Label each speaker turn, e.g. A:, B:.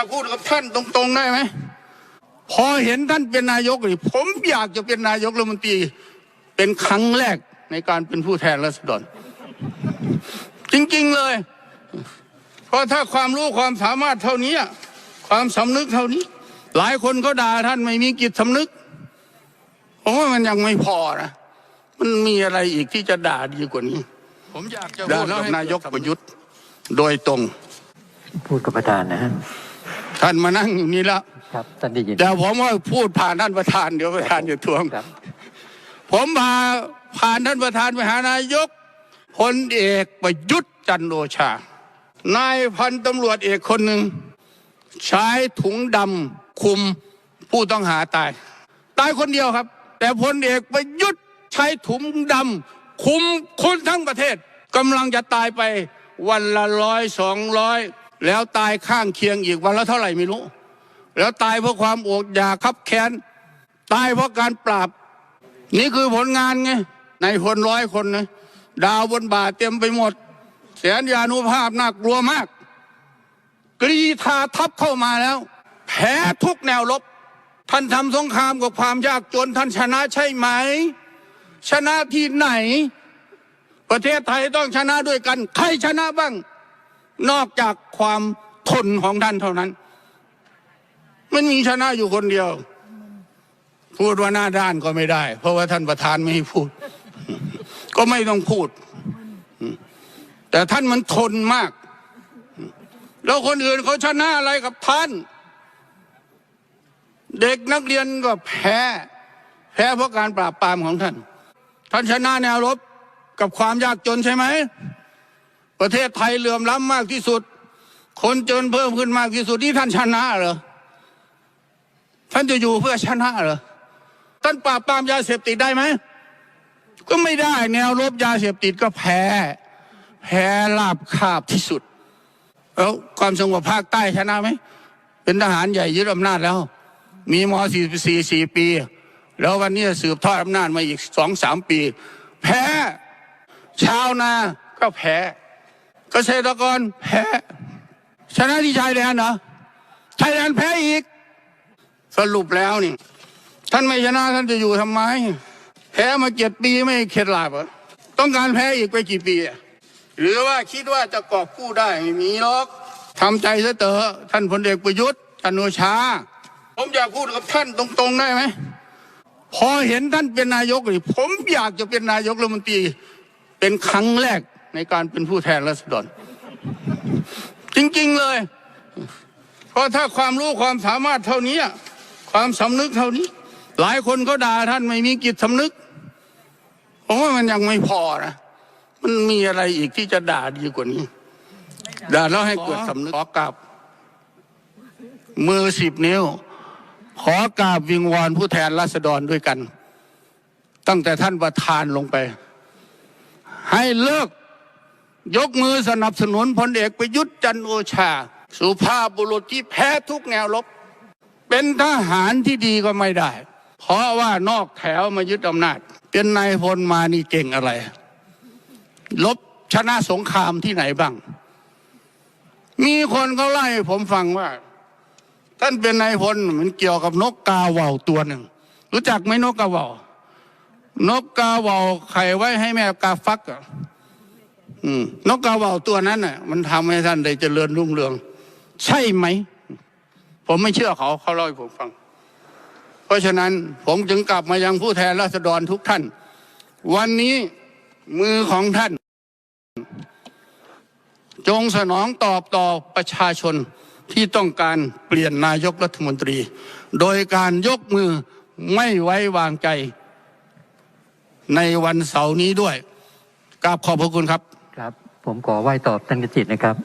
A: ากพูดกับท่านตรงๆได้ไหมพอเห็นท่านเป็นนายกนี่ผมอยากจะเป็นนายกรัฐมนตรี เป็นครั้งแรกในการเป็นผู้แทนราษฎรจริงๆเลย เพราะถ้าความรู้ความสามารถเท่านี้ ความสำนึกเท่านี้ หลายคนก็ด่าท่านไม่มีจิตสำนึกผมว่ามันยังไม่พอนะมันมีอะไรอีกที่จะด่าดีกว่านี้ ผมอยากจะด่าแล้วนายกประยุทธ์โดยตรง
B: พูดกับประธานนะฮะ
A: ท่านมานั่งอยู่นี่แล้ว
B: ครับท่านได้ยิน
A: แต่ผมว่าพูดผ่านท่านประธานเดี๋ยวประธานจะทวง
B: ครับ
A: ผมพาผ่านท่านประธานไปหานายกพลเอกประยุทธ์จันทร์โอชา นายพันตำรวจเอกคนหนึ่งใช้ถุงดำคุมผู้ต้องหาตาย ตายคนเดียวครับ แต่พลเอกประยุทธ์ใช้ถุงดำคุมคนทั้งประเทศกำลังจะตายไปวันละร้อยสองร้อย แล้วตายข้างเคียงอีกวันละเท่าไหร่ไม่รู้ แล้วตายเพราะความอดอยากขับแค้นตายเพราะการปราบ นี่คือผลงานไงในคนร้อยคนนะดาวบนบ่าเต็มไปหมด แสนยานุภาพน่ากลัวมาก กรีธาทัพเข้ามาแล้ว แพ้ทุกแนวรบท่านทำสงครามกับความยากจนท่านชนะใช่ไหม ชนะที่ไหน ประเทศไทยต้องชนะด้วยกัน ใครชนะบ้าง นอกจากความทนของท่านเท่านั้น มันมีชนะอยู่คนเดียว พูดว่าหน้าด้านก็ไม่ได้ เพราะว่าท่านประธานไม่ให้พูด ก็ไม่ต้องพูด แต่ท่านมันทนมาก แล้วคนอื่นเขาชนะอะไรกับท่าน เด็กนักเรียนก็แพ้ แพ้เพราะการปราบปรามของท่าน ท่านชนะแนวรบกับความยากจนใช่ไหม ประเทศไทยเหลื่อมล้ำมากที่สุด คนจนเพิ่มขึ้นมากที่สุดนี่ท่านชนะเหรอท่านจะอยู่เพื่อชนะเหรอท่านปราบปรามยาเสพติดได้ไหมก็ไม่ได้แนวรบยาเสพติดก็แพ้ แพ้ลาบคาบที่สุดแล้วความสงบภาคใต้ชนะไหมเป็นทหารใหญ่ยึดอำนาจแล้ว มีมสี่สี่สี่ปี แล้ววันนี้สืบทอดอำนาจมาอีกสองสามปี แพ้ ชาวนาก็แพ้ เกษตรกรแพ้ชนะที่ชายแดนเหรอชายแดนแพ้อีก สรุปแล้วนี่ ท่านไม่ชนะท่านจะอยู่ทำไม แพ้มาเจ็ดปีไม่เข็ดหลาบเหรอต้องการแพ้อีกไปกี่ปีอะหรือว่าคิดว่าจะกอบกู้ได้ไม่มีหรอกทำใจซะเถอะท่านพลเอกประยุทธ์จันโอชา ผมอยากพูดกับท่านตรงๆได้ไหมพอเห็นท่านเป็นนายกนี่ผมอยากจะเป็นนายกรัฐมนตรีเป็นครั้งแรก ในการเป็นผู้แทนราษฎรจริง ๆ เลย เพราะถ้าความรู้ความสามารถเท่านี้ความสำนึกเท่านี้ หลายคนก็ด่าท่านไม่มีจิตสำนึกผมว่ามันยังไม่พอนะมันมีอะไรอีกที่จะด่าดีกว่านี้ ด่าแล้วให้เกิดสำนึกขอกราบมือสิบนิ้ว ขอกราบวิงวอนผู้แทนราษฎรด้วยกัน ตั้งแต่ท่านประธานลงไป ให้เลิก ยกมือสนับสนุนพลเอกประยุทธ์จันโอชา สุภาพบุรุษที่แพ้ทุกแนวรบเป็นทหารที่ดีก็ไม่ได้ เพราะว่านอกแถวมายึดอำนาจ เป็นนายพลมานี่เก่งอะไรลบชนะสงครามที่ไหนบ้าง มีคนเขาไล่ผมฟังว่า ท่านเป็นนายพลมันเกี่ยวกับนกกาเว่าตัวหนึ่ง รู้จักไหมนกกาเว่านกกาเว่าไข่ไว้ให้แม่กาฟักอะ นกกาว่าวตัวนั้นน่ะ มันทำให้ท่านได้เจริญรุ่งเรือง ใช่ไหม ผมไม่เชื่อเขาเขาเล่าให้ผมฟัง เพราะฉะนั้นผมจึงกลับมายังผู้แทนราษฎรทุกท่าน วันนี้มือของท่าน จงสนองตอบต่อประชาชนที่ต้องการเปลี่ยนนายกรัฐมนตรี โดยการยกมือไม่ไว้วางใจ ในวันเสาร์นี้ด้วยกราบขอบพระคุณครับ
B: ครับ ผมขอไหว้ตอบท่านกจิตนะครับ